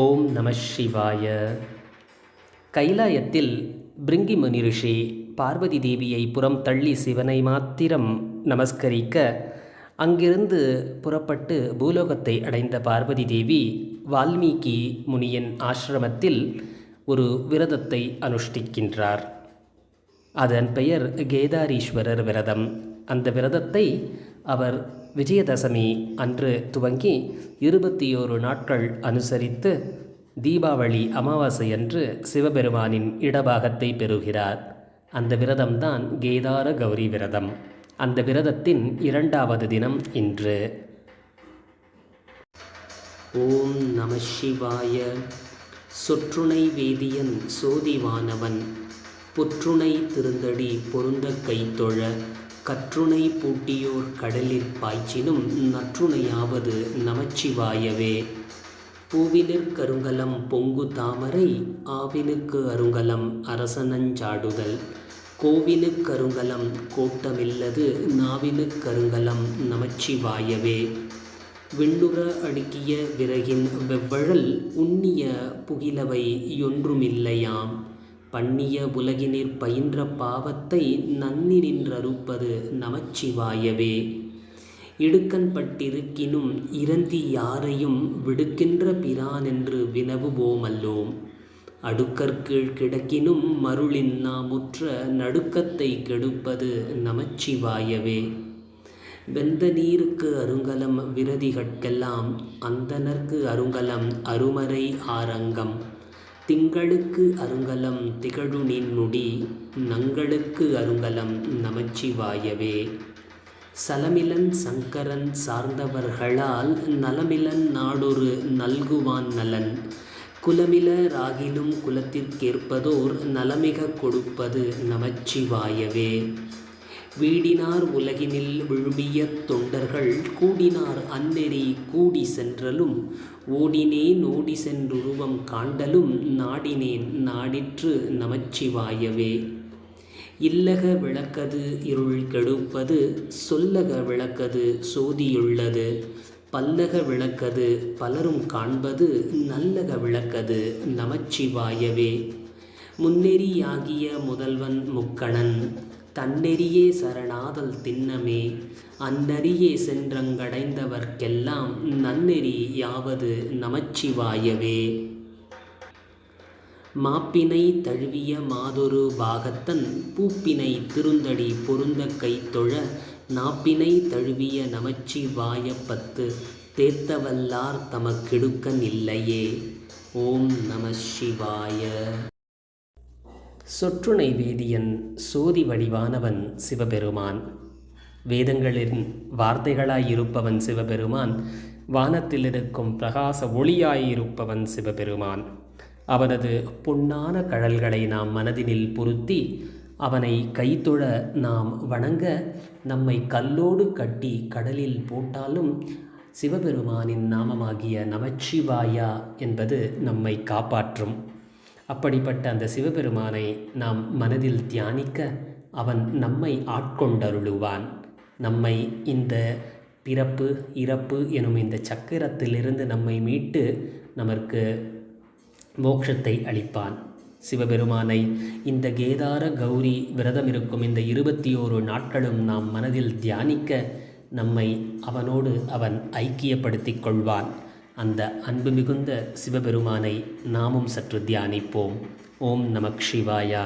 ஓம் நம சிவாய. கைலாயத்தில் பிருங்கி முனி ரிஷி பார்வதி தேவியை புறம் தள்ளி சிவனை மாத்திரம் நமஸ்கரிக்க அங்கிருந்து புறப்பட்டு பூலோகத்தை அடைந்த பார்வதி தேவி வால்மீகி முனியின் ஆசிரமத்தில் ஒரு விரதத்தை அனுஷ்டிக்கின்றார். அதன் பெயர் கேதாரீஸ்வரர் விரதம். அந்த விரதத்தை அவர் விஜயதசமி அன்று துவங்கி இருபத்தி ஓரு நாட்கள் அனுசரித்து தீபாவளி அமாவாசை அன்று சிவபெருமானின் இடபாகத்தை பெறுகிறார். அந்த விரதம்தான் கேதார கௌரி விரதம். அந்த விரதத்தின் இரண்டாவது தினம் இன்று. ஓம் நம சிவாய. சொற்றுணை வேதியன் சோதிவானவன். புற்றுணை திருந்தடி பொருந்த கைத்தொழ. கற்றுணை பூட்டியோர் கடலிற் பாய்ச்சினும் நற்றுணையாவது நமச்சிவாயவே. பூவினிற் கருங்கலம் பொங்கு தாமரை ஆவினுக்கு அருங்கலம் அரசனஞ்சாடுதல் கோவினுக் கருங்கலம் கோட்டமில்லது நாவினுக் கருங்கலம் நமச்சிவாயவே. விண்ணுற அடுக்கிய விறகின் வெவ்வழல் உண்ணிய புகிலவை ஒன்றுமில்லையாம் பண்ணிய உலகினிற் பயின்ற பாவத்தை நன்னி நின்றறுப்பது நமச்சிவாயவே. இடுக்கண்பட்டிருக்கினும் இறந்தி யாரையும் விடுக்கின்ற பிரானென்று வினவுவோமல்லோம். அடுக்கற்கீழ் கிடக்கினும் மருளின் நாமுற்ற நடுக்கத்தை கெடுப்பது நமச்சிவாயவே. வெந்த நீருக்கு அருங்கலம் விரதிகட்கெல்லாம் அந்தனர்க்கு அருங்கலம் அருமறை ஆரங்கம். திங்களுக்கு அருங்கலம் திகழு நின்னுடி நங்களுக்கு அருங்கலம் நமச்சிவாயவே. சலமிலன் சங்கரன் சார்ந்தவர்களால் நலமிலன் நாடொரு நல்குவான் நலன். குலமில ராகிலும் குலத்திற்கேற்பதோர் நலமிக கொடுப்பது நமச்சிவாயவே. வீடினார் உலகினில் விழுமிய தொண்டர்கள் கூடினார் அந்நெறி கூடி சென்றலும் ஓடினேன் ஓடி சென்றுருவம் காண்டலும் நாடினேன் நாடிற்று நமச்சிவாயவே. இல்லக விளக்கது இருள் கெடுப்பது சொல்லக விளக்கது சோதியுள்ளது பல்லக விளக்கது பலரும் காண்பது நல்லக விளக்கது நமச்சிவாயவே. முன்னெறியாகிய முதல்வன் முக்கணன் தன்னெறியே சரணாதல் திண்ணமே அந்நெறியே சென்றங்கடைந்தவர்க்கெல்லாம் நன்னெறி யாவது நமச்சிவாயவே. மாப்பினை தழுவிய மாதொரு பாகத்தன் பூப்பினை திருந்தடி பொருந்த கைத்தொழ நாப்பினை தழுவிய நமச்சிவாய பத்து தேத்தவல்லார் தமக்கெடுக்கன் இல்லையே ஓம் நம சிவாய. சொற்றுணை வேதியன் சோதி வடிவானவன் சிவபெருமான். வேதங்களின் வார்த்தைகளாயிருப்பவன் சிவபெருமான் வானத்தில் இருக்கும் பிரகாச ஒளியாயிருப்பவன் சிவபெருமான். அவனது பொன்னான கழல்களை நாம் மனதினில் பொருத்தி அவனை கைத்தொழ நாம் வணங்க நம்மை கல்லோடு கட்டி கடலில் போட்டாலும் சிவபெருமானின் நாமமாகிய நமச்சிவாயா என்பது நம்மை காப்பாற்றும். அப்படிப்பட்ட அந்த சிவபெருமானை நாம் மனதில் தியானிக்க அவன் நம்மை ஆட்கொண்டருளுவான். நம்மை இந்த பிறப்பு இறப்பு எனும் இந்த சக்கரத்திலிருந்து நம்மை மீட்டு நமக்கு மோட்சத்தை அளிப்பான். சிவபெருமானை இந்த கேதார கௌரி விரதம் இருக்கும் இந்த இருபத்தி ஓரு நாட்களும் நாம் மனதில் தியானிக்க நம்மை அவனோடு அவன் ஐக்கியப்படுத்திக் கொள்வான். அந்த அன்பு மிகுந்த சிவபெருமானை நாமும் சற்று தியானிப்போம். ஓம் நமக் சிவாயா.